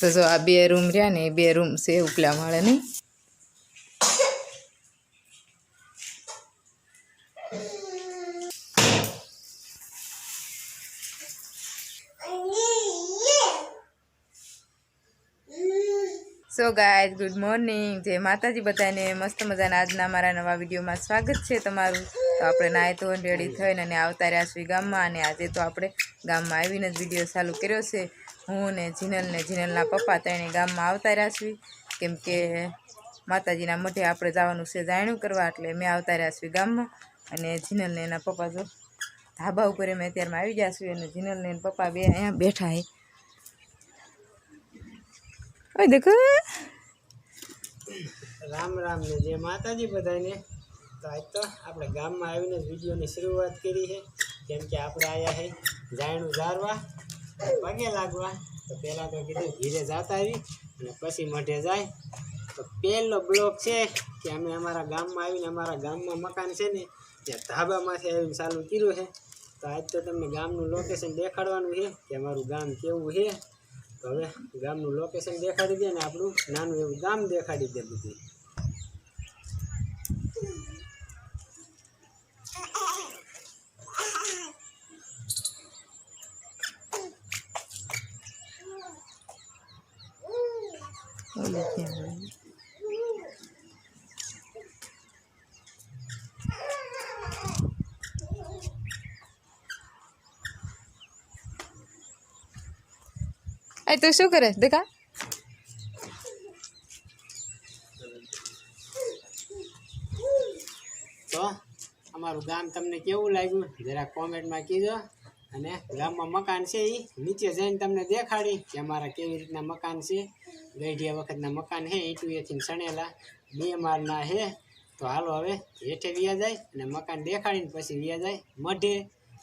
તો જો આ બે રૂમ રહ્યા ને એ બે રૂમ છે ઉપલા માળે નહીં સો ગાય ગુડ મોર્નિંગ જય માતાજી બધાને. મસ્ત મજાના આજના મારા નવા વિડીયોમાં સ્વાગત છે તમારું. તો આપણે નાહી તો રેડી થઈને અને આવતા રહ્યા છીએ ગામમાં અને આજે તો આપણે ગામમાં આવીને જ વીડિયો ચાલુ કર્યો છે. હું ને જીનલ ને જીનલના પપ્પા તેણે ગામમાં આવતા રહ્યા છીએ કેમ કે માતાજીના મઢે આપણે જવાનું છે જાણ્યું કરવા, એટલે મેં આવતા રહ્યા છીએ ગામમાં. અને જીનલ ને એના પપ્પા જો ધાબા ઉપર અમે અત્યારમાં આવી ગયા છીએ અને જીનલને પપ્પા બે અહીંયા બેઠા હે ઓય દેખો. રામ રામ ને જે માતાજી બધાને તો આજ તો આપણે ગામમાં આવીને જ વિડીયોની શરૂઆત કરી છે. કેમ કે આપણે આવ્યા છે જાયણું ઝારવા, પગે લાગવા. તો પહેલાં તો કીધું ધીરે જાતા આવી અને પછી મઢે જાય. તો પહેલો બ્લોક છે કે અમે અમારા ગામમાં આવીને અમારા ગામમાં મકાન છે ને, ત્યાં ધાબામાંથી આવીને ચાલુ કર્યું છે. તો આજ તો તમને ગામનું લોકેશન દેખાડવાનું છે કે અમારું ગામ કેવું છે. તો હવે ગામનું લોકેશન દેખાડી દે ને આપણું નાનું એવું ગામ દેખાડી દે બધું. આ તું શું કરે? દેખા. તો અમારું ગામ તમને કેવું લાગ્યું? જરા કોમેન્ટમાં કીધો અને ગામમાં મકાન છે એ નીચે જઈને તમને દેખાડી કે અમારા કેવી રીતના મકાન છે. ગઈઢિયા વખતના મકાન છે ઈટુએથી સણેલા. બે માળના છે. તો હાલો હવે હેઠે વ્યા જાય અને મકાન દેખાડીને પછી વ્યા જાય. મઢે.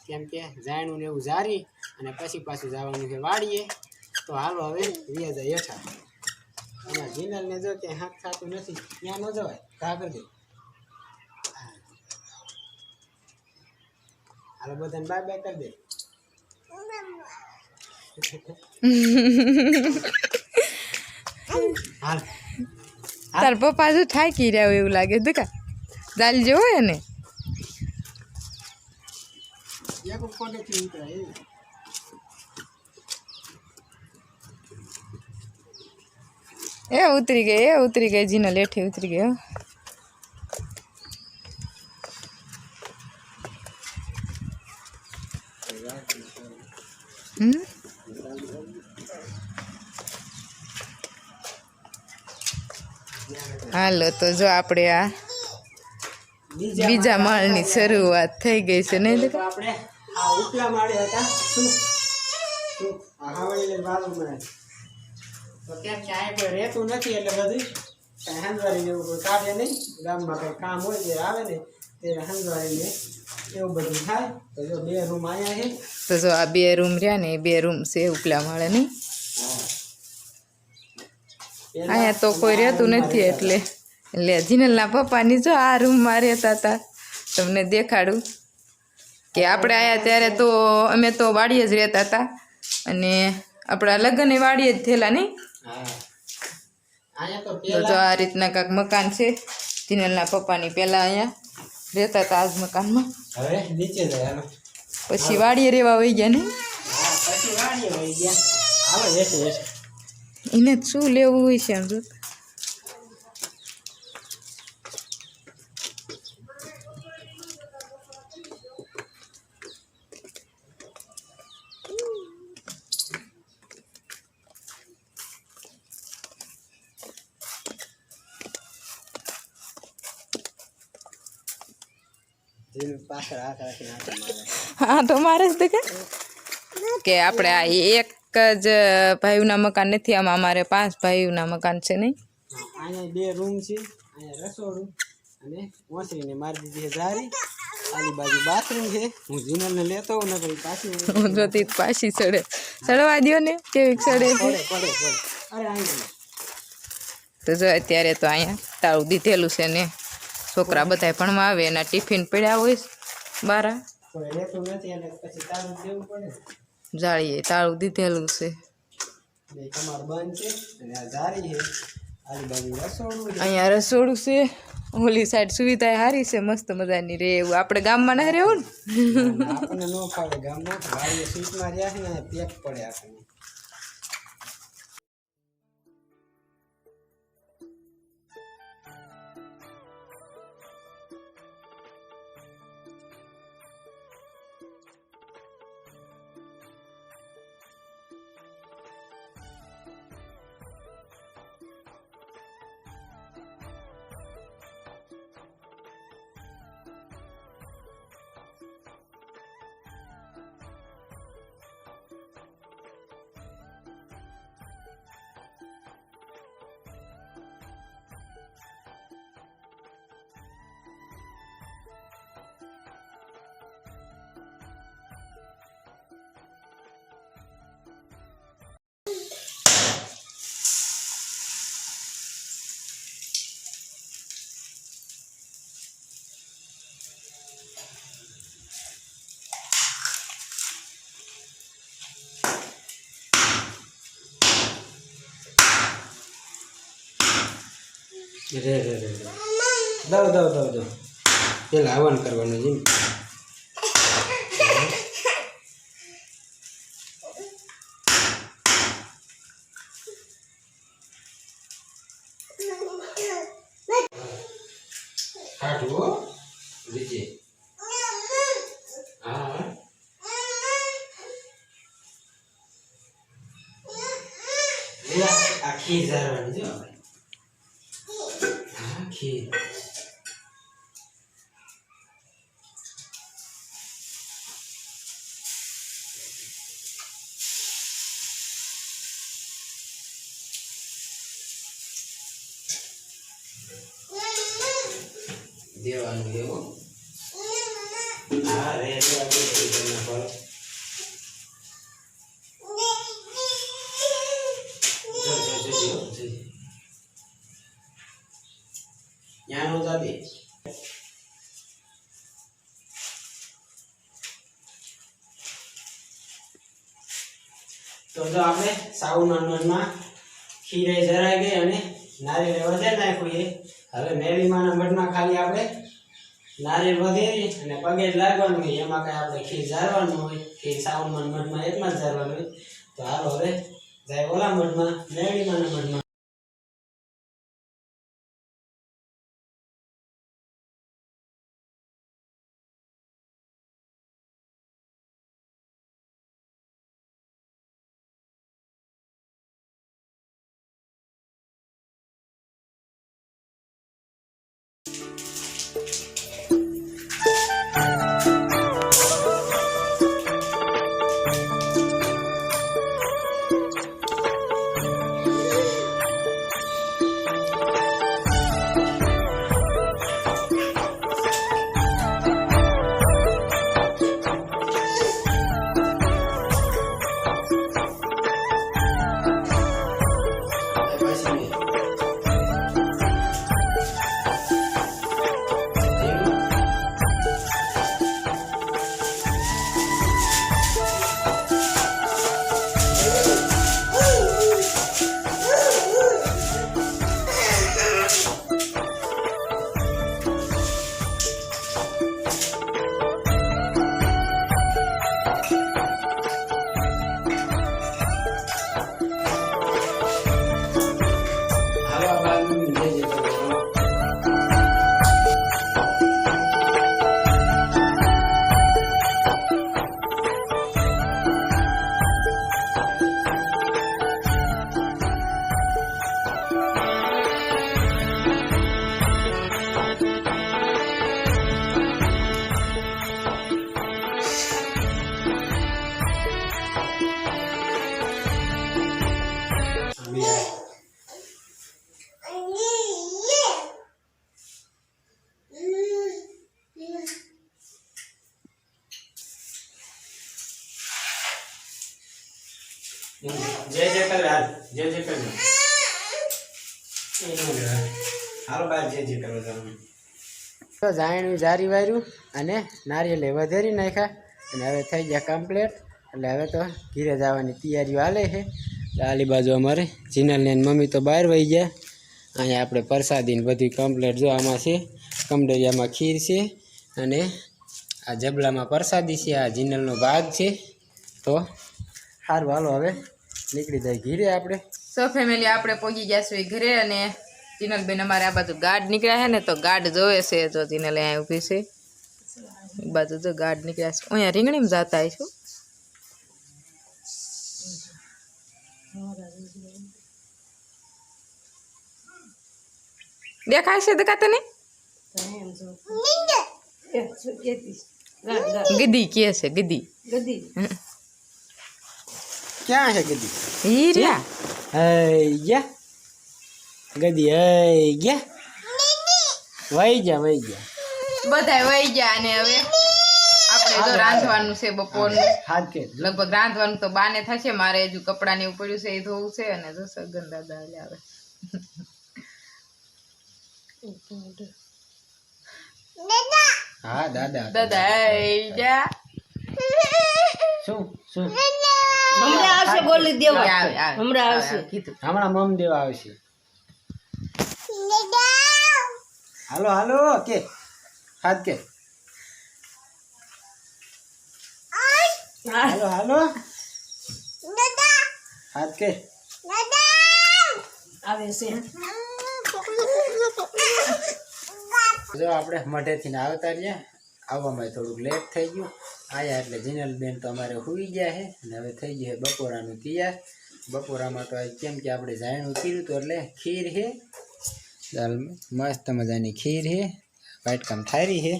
કેમ કે જાણું ને એવું જારી અને પછી પાછું જવાનું છે વાડીએ. તો હાલો હવે વ્યા જાય હેઠા અને જીનલને જો કે હાથ થતું નથી ત્યાં ન જવાય ઘા કરી દે. હાલો બધાને બાય બાય કરી દે. તાર પપ્પા જો થાકી રહ્યા હોય એવું લાગે. દુકા દાલ જેવો ને. એક એ. ઉતરી ગઈ, એ ઉતરી ગઈ, જીના લેઠે ઉતરી ગઈ હાલો, તો જો આપણે આ બીજા માળની શરૂઆત થઈ ગઈ છે, નહીં આપણે આ ઉપલા માળે હતા. શું? આ હાવડીને બાજુમાં તો કેમ કે કોઈ રહેતું નથી એટલે બધું હંજવારી એવું કોઈ કાઢે નહીં. ગામમાં કંઈ કામ હોય જે આવે ને તે હંજવારીને એવું બધું થાય. તો જો બે રૂમ અહીંયા છે. તો જો આ બે રૂમ રહ્યા ને બે રૂમ છે ઉપલા માળે નહીં અહીંયા તો કોઈ રહેતું નથી એટલે. એટલે જીનલના પપ્પાની જો આ રૂમમાં રહેતા હતા. તમને દેખાડું કે આપણે આવ્યા ત્યારે તો અમે તો વાડીએ જ રહેતા હતા. અને આપણા લગ્ન વાડીએ જ થયેલા નહીં. તો જો આ રીતના કાંક મકાન છે. જીનલના પપ્પાની પહેલાં અહીંયા રહેતા હતા આજ મકાનમાં. પછી વાડીએ રહેવા વહી ગયા હેઠે એને શું લેવું હોય છે આમ જો હા તો મારે જ દેખે કે આપણે આ એક જ ભાઈઓના મકાન નથી આમાં અમારે પાંચ ભાઈઓના મકાન છે નહીં. અહીંયા બે રૂમ છે અહીંયા રસોડું અને ઓસરીને મારી દીધી છે આલી બાજુ બાથરૂમ છે. હું જીનલને લેતો હોઉં ને પાછી હું જોતી પાછી ચડે. ચડવા દ્યો ને કેવી ચડે તો જો અત્યારે તો અહીંયા તાળું દીધેલું છે ને. છોકરા બધાય ભણવા આવે એના ટિફિન પડ્યા હોય બારા જાળીએ તાળું દીધેલું છે. અહીંયા રસોડું છે. ઓલી સાઈડ સુવિધા સારી છે મસ્ત મજાની રે એવું. આપણે ગામમાં ના રહેવું ને? રે રે રે દાવ દાવ દાવ દાવ પેલા હવન કરવાનું છે એમ. કાઢવું હો, નીચે હા હા. એ આ- આ ખીર ઝારવાની છે આપણે. હા ખીર દેવાનું એવું હા રે રે આપણે ખીરના ફળ. જો, જો, જો, જો, ન્યાનો જાબે તો જો આપણે સાઉના મનમાં ખીરે જરાઈ ગઈ અને નારિયેળ વધારી નાખ્યું હવે મેળીમાના મઢમાં ખાલી આપણે નારિયેળ વધેરી અને પગે લાગવાનું હોય એમાં કાંઈ આપણે ખીર ઝારવાનું હોય, ખીર સાઉનમાન મઢમાં એકમાં જ ઝારવાનું હોય. તો હાલો હવે જાય ઓલા મઢમાં મેળીમાના મઢમાં. જે જય જય હાલો બાર જે જે કરો તમે. તો જાણ્યું, જારી વાર્યું અને નારિયેલે વધેરી નાખ્યા. અને હવે થઈ ગયા કમ્પ્લેટ એટલે હવે તો ઘીરે જવાની તૈયારીઓ હાલે છે. આલી બાજુ અમારે જીનલને મમ્મી તો બહાર વહી ગયા. અહીંયા આપણે પ્રસાદીને બધી કમ્પ્લેટ જો આમાં છે. કમડરિયામાં ખીર છે અને આ જબલામાં પ્રસાદી છે. આ જીનલનો ભાગ છે. તો સારું, હાલો હવે. નીકળી જાય ઘીરે આપણે. સો ફેમિલી આપણે પહોંચી ગયા છીએ ઘરે અને જીનલબેન અમારે આ બાજુ ગાઢ નીકળ્યા છે ને તો ગાઢ જોવે છે જો જીનલ અહીંયા ઊભી છે. એક બાજુ જો ગાઢ નીકળ્યા છે. અહીંયા રીંગણીમાં જાતા છું દેખાય છે દેખાતા નહીં ગીધી કે છે ગીધી ક્યાં છે ગદી? હીરા હઈ ગયા. ગદી હઈ ગયા. વહી ગયા વહી ગયા. બધા વહી ગયા અને હવે આપણે તો રાંધવાનું છે બપોરનું. હાથ કે લગભગ રાંધવાનું તો બાને થશે મારે હજુ કપડાં ને એવું પડ્યું છે એ ધોવું છે અને જો સગન દાદા આવે. હા દાદા. દાદા આઈ જા શું? શું? હમણાં આવશે બોલી દેવા. આવે, આવે, હમણાં આવશે. કીધું. હમણાં મમ દેવા આવશે. હાલો હાલો કે હાથ કે. હાલો હાલો. હાથ કે. આવે છે. જો આપણે મઢેથી આવતા રહ્યા આવવામાં થોડુંક લેટ થઈ ગયું. આયા એટલે જીનલ બેન તો અમારે સુઈ ગયા છે અને હવે થઈ ગયું બપોરાનું તૈયાર. બપોરામાં તો કેમ કે આપણે જાણવું કર્યું તો એટલે ખીર છે દાલ મસ્ત મજાની ખીર છે વાટકામ થારી છે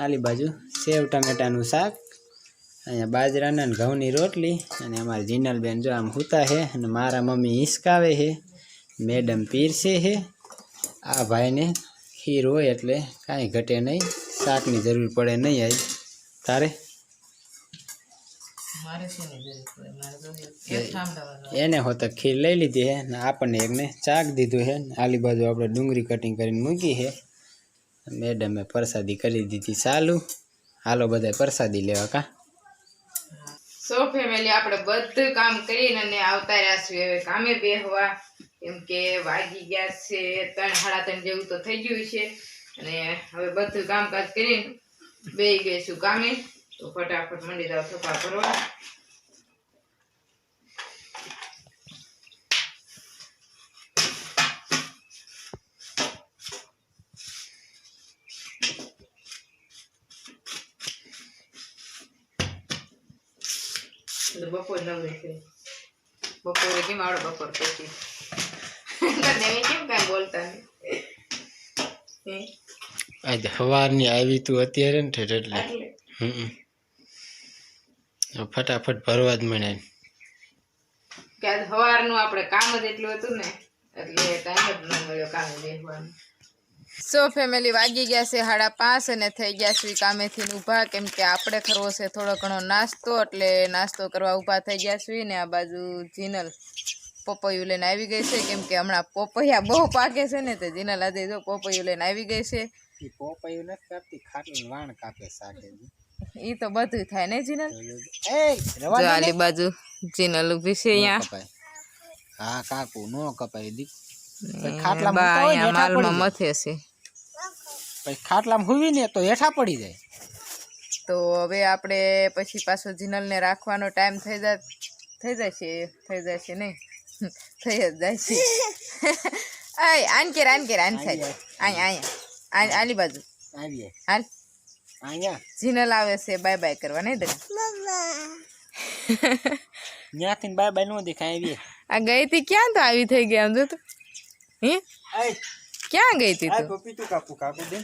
આલી બાજુ સેવ ટમેટાનું શાક, અહીંયા બાજરાના ને ઘઉંની રોટલી, અને અમારી જીનલ બેન જો આમ સૂતા છે અને મારા મમ્મી હિસકાવે છે મેડમ પીરસે છે આ ભાઈને ખીર હોય એટલે કાંઈ ઘટે નહીં, શાકની જરૂર પડે નહીં આજ. તારે? એને મારે તો ખીર લઈ લીધી હે ને આપણને એકને ચાક દીધું હે આલી બાજુ આપણે ડુંગળી કટિંગ કરીને મૂકી હે. મેડમે પ્રસાદી કરી દીધી ચાલુ. હાલો બધા પ્રસાદી લેવા કા? સો ફેમિલી આપણે બધું કામ કરીને અને આવતા રહ્યા છીએ. હવે કામે બેહવા કેમ કે વાગી ગયા છે ત્રણ સાડા ત્રણ જેવું તો થઈ ગયું છે. અને હવે બધું કામકાજ કરીને બેહી ગઈશું કામે. તો ફટાફટ મંડી જાવ સફા કરવા. બપોર નવરી છે. બપોરે કેમ આવડે બપોર પછી? તને એમ કેમ બોલતા નહીં? આજ સવારની આવી તું અત્યારે ને ઠેઠ એટલે. હમ ફટાફટ ભરવા જ મળે. કે આજ સવારનું આપણે કામ જ એટલું હતું ને એટલે ટાઈમ જ ન મળ્યો કામે બેસવાનો સો ફેમિલી વાગી ગયા છે સાડા પાંચ અને થઈ ગયા છે કામેથી ઊભા. કેમ કે આપણે કરવો છે થોડો ઘણો નાસ્તો એટલે નાસ્તો કરવા ઊભા થઈ ગયા છીએ ને આ બાજુ જીનલ પપૈયું લઈને આવી ગઈ છે. કેમ કે હમણાં પપૈયા બહુ પાકે છે ને તો જીનલ આજે જો પપૈયું લઈને આવી ગઈ છે. પોપાયું નથી કાપતી ખાટલું વાણ કાપે શાકે એ તો બધું થાય ને જીનલ? એ જો આલી બાજુ જીનલ ઊભી છે અહીંયા. હા કાકુ નો કપાય દી. ખાટલા માં હેઠા માલમાં પડી મથે છે. પછી ખાટલામાં હુવી ને તો હેઠા પડી જાય. તો હવે આપણે પછી પાછો જીનલને રાખવાનો ટાઈમ થઈ જાય થઈ જશે થઈ જશે નહીં. થઈ જ જાય છે. આય આન કેર આન કેર આન સાઈડ અહીંયા અહીંયા આ- આલી બાજુ. આવીએ. હાલ. અહીંયા. જીનલ આવે છે બાય બાય કરવા નહીં દે ન્યાથી બાય બાય નો દેખાય આવીએ. આ ગઈ હતી ક્યાં તો આવી થઈ ગઈ આમ જો તો. હે? ક્યાં ગઈ હતી તું? પપીતું કાપુ કાપુ દે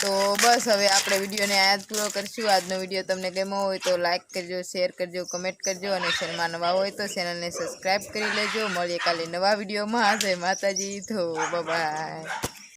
તો બસ હવે આપણે વિડીયોને આયાત પૂરો કરશું. આજનો વીડિયો તમને ગમ્યો હોય તો લાઇક કરજો શેર કરજો કમેન્ટ કરજો અને ચેનલમાં નવા હોય તો ચેનલને સબસ્ક્રાઈબ કરી લેજો. મળીએ કાલે નવા વિડીયોમાં. જય માતાજી તો બાય.